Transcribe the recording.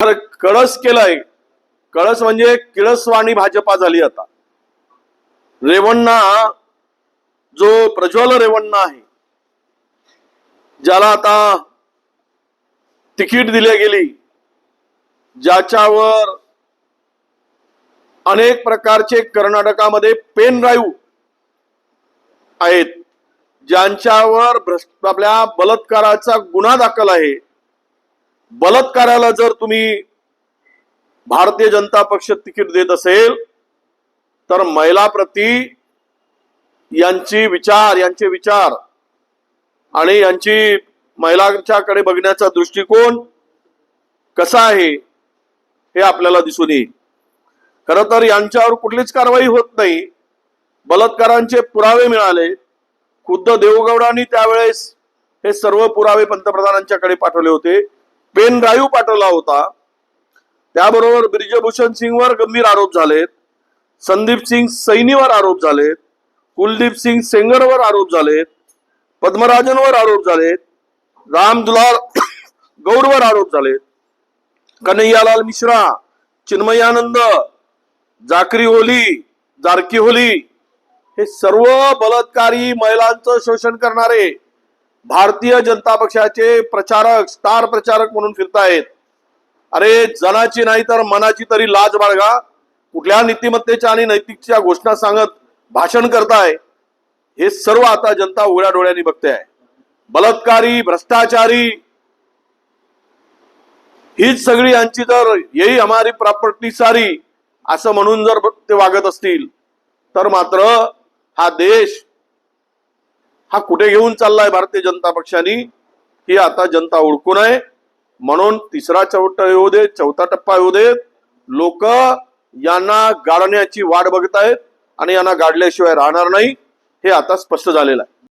कळस केलंय. कळस म्हणजे किळसवाणी भाजपा झाली आता. रेवण्णा जो प्रज्वल रेवण्णा आहे ज्याला आता तिकीट दिली गेली ज्याच्यावर अनेक प्रकारचे कर्नाटकामध्ये पेन ड्राईव्ह आहेत ज्यांच्यावर भ्रष्ट आपल्या बलात्काराचा गुन्हा दाखल आहे. बलात्काराला जर तुम्ही भारतीय जनता पक्ष तिकीट देत असेल तर महिला प्रती यांची विचार यांचे विचार आणि यांची महिलांच्याकडे बघण्याचा दृष्टिकोन कसा आहे हे आपल्याला दिसून येईल. खर तर यांच्यावर कुठलीच कारवाई होत नाही. बलात्कारांचे पुरावे मिळाले. खुद्द देवगौडांनी त्यावेळेस हे सर्व पुरावे पंतप्रधानांच्याकडे पाठवले होते. पेन ड्राईव्ह पाठवला होता. त्याबरोबर ब्रिजभूषण सिंगवर गंभीर आरोप झालेत. संदीप सिंग सैनीवर आरोप झालेत. कुलदीप सिंग सेंगरवर आरोप झालेत. पद्मराजनवर आरोप झालेत. राम दुलाल गौडवर आरोप झालेत. कन्हैयालाल मिश्रा चिन्मयानंद जाकरी होली जारकी होली हे सर्व बलात्कारी महिलांचं शोषण करणारे भारतीय जनता पक्षाचे प्रचारक स्टार प्रचारक म्हणून फिरतायत. अरे जनाची नाही तर मनाची तरी लाज बाळगा. कुठल्या नीतिमत्तेच्या आणि नैतिकच्या घोषणा सांगत भाषण करताय हे सर्व आता जनता उघड्या डोळ्यांनी बघते आहे बलात्कारी भ्रष्टाचारी हीच सगळी यांची जर येई हमारी प्रॉपर्टी सारी असं म्हणून जर ते वागत असतील तर मात्र हा देश हा कुठे घेऊन चाललाय भारतीय जनता पक्षाने ही आता जनता ओळखून आहे म्हणून तिसरा चौथा येऊ दे चौथा टप्पा येऊ दे. लोक यांना गाडण्याची वाट बघतायत आणि यांना गाडल्याशिवाय राहणार नाही. हे आता स्पष्ट झालेलं आहे.